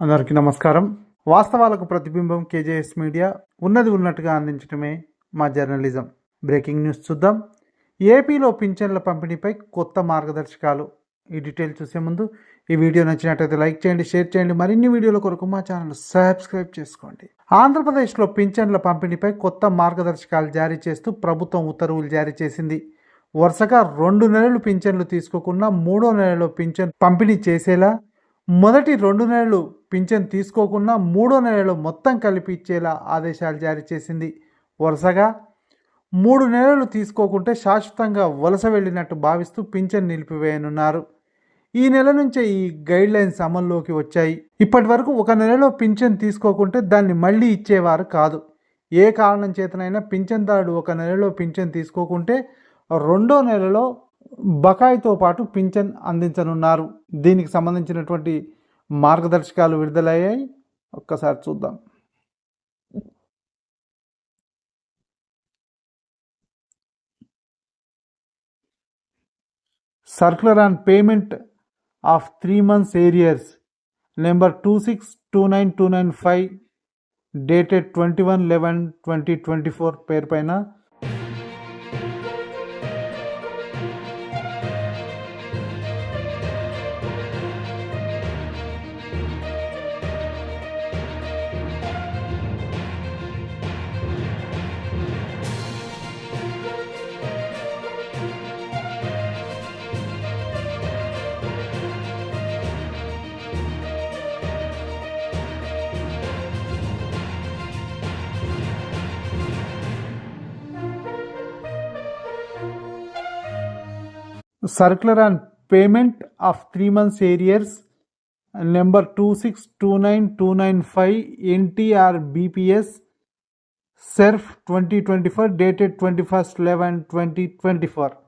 అందరికీ నమస్కారం. వాస్తవాలకు ప్రతిబింబం కేజేఎస్ మీడియా ఉన్నది ఉన్నట్టుగా అందించడమే మా జర్నలిజం. బ్రేకింగ్ న్యూస్ చూద్దాం. ఏపీలో పింఛన్ల పంపిణీపై కొత్త మార్గదర్శకాలు. ఈ డీటెయిల్ చూసే ముందు ఈ వీడియో నచ్చినట్లయితే లైక్ చేయండి షేర్ చేయండి. మరిన్ని వీడియోల కొరకు మా ఛానల్ సబ్స్క్రైబ్ చేసుకోండి. ఆంధ్రప్రదేశ్లో పింఛన్ల పంపిణీపై కొత్త మార్గదర్శకాలు జారీ చేస్తూ ప్రభుత్వం ఉత్తర్వులు జారీ చేసింది. వరుసగా రెండు నెలలు పింఛన్లు తీసుకోకుండా మూడో నెలలో పింఛన్ పంపిణీ చేసేలా మొదటి రెండు నెలలు పింఛన్ తీసుకోకుండా మూడో నెలలో మొత్తం కలిపి ఇచ్చేలా ఆదేశాలు జారీ చేసింది. వరుసగా మూడు నెలలు తీసుకోకుంటే శాశ్వతంగా వలస వెళ్ళినట్టు భావిస్తూ పింఛన్ నిలిపివేయనున్నారు. ఈ నెల నుంచే ఈ గైడ్ లైన్స్ అమల్లోకి వచ్చాయి. ఇప్పటి వరకు ఒక నెలలో పింఛన్ తీసుకోకుంటే దాన్ని మళ్ళీ ఇచ్చేవారు కాదు. ఏ కారణం చేతనైనా పింఛన్దారుడు ఒక నెలలో పింఛన్ తీసుకోకుంటే రెండో నెలలో బకాయితో పాటు పింఛన్ అందించనున్నారు. దీనికి సంబంధించినటువంటి మార్గదర్శకాలు విడుదలయ్యాయి ఒక్కసారి చూద్దాం circular on payment of three months arrears number two six two nine two nine five dated twenty one eleven twenty twenty four పేరు పైన circular on payment of three months arrears number 2629295 ntr bps serf 2024 dated 21st 11 2024